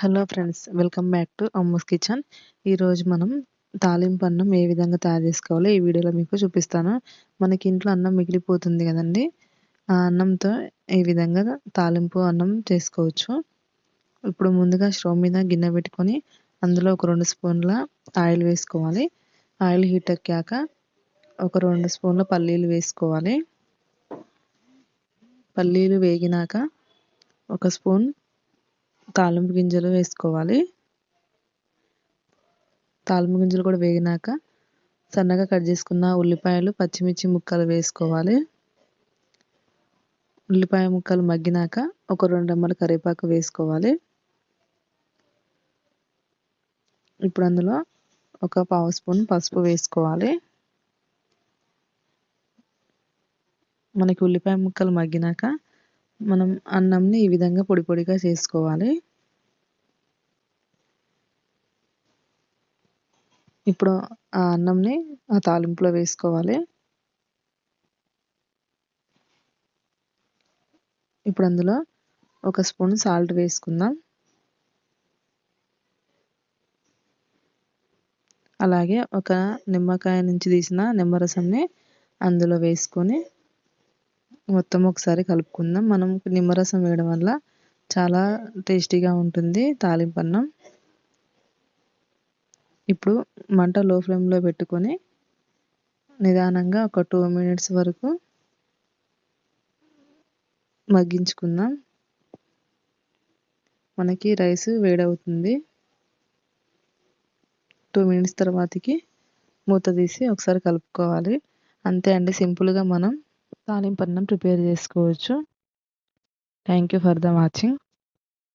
Hello friends welcome back to Ammu's kitchen ఈరోజు మనం తాలింపు అన్నం ఏ విధంగా తయారు చేసుకోవాలో ఈ వీడియోలో మీకు చూపిస్తాను. మనకి ఇంట్లో అన్నం మిగిలిపోతుంది కదండి. ఆ అన్నంతో ఈ విధంగా తాలింపు అన్నం చేసుకోవచ్చు? ఇప్పుడు ముందుగా స్టవ్ మీద గిన్నె పెట్టుకొని అందులో ఒక రెండు స్పూన్ల ఆయిల్ వేసుకోవాలి. ఆయిల్ హీట్ ఎక్కాక ఒక రెండు స్పూన్ల పల్లీలు వేసుకోవాలి. పల్లీలు వేగినాక ఒక స్పూన్ తాలింపు గింజలు వేసుకోవాలి. తాలింపు గింజలు కూడా వేగినాక సన్నగా కట్ చేసుకున్న ఉల్లిపాయలు పచ్చిమిర్చి ముక్కలు వేసుకోవాలి. ఉల్లిపాయ ముక్కలు మగ్గినాక ఒక రెండు రెమ్మల కరివేపాకు వేసుకోవాలి. ఇప్పుడు అందులో ఒక పావు స్పూన్ పసుపు వేసుకోవాలి. మనకి ఉల్లిపాయ ముక్కలు మగ్గినాక మనం అన్నంని ఈ విధంగా పొడి పొడిగా చేసుకోవాలి. ఇప్పుడు ఆ అన్నంని ఆ తాలింపులో వేసుకోవాలి. ఇప్పుడు అందులో ఒక స్పూన్ సాల్ట్ వేసుకుందాం. అలాగే ఒక నిమ్మకాయ నుంచి తీసిన నిమ్మరసంని అందులో వేసుకొని మొత్తం ఒకసారి కలుపుకుందాం. మనం నిమ్మరసం వేయడం వల్ల చాలా టేస్టీగా ఉంటుంది తాలింపు అన్నం ఇప్పుడు మంట లో ఫ్లేమ్లో పెట్టుకొని నిదానంగా ఒక టూ మినిట్స్ వరకు మగ్గించుకుందాం. మనకి రైస్ వేడవుతుంది. టూ మినిట్స్ తర్వాతకి మూత తీసి ఒకసారి కలుపుకోవాలి. అంతే అండి సింపుల్గా మనం తాలింపన్నం ప్రిపేర్ చేసుకోవచ్చు. Thank you for the watching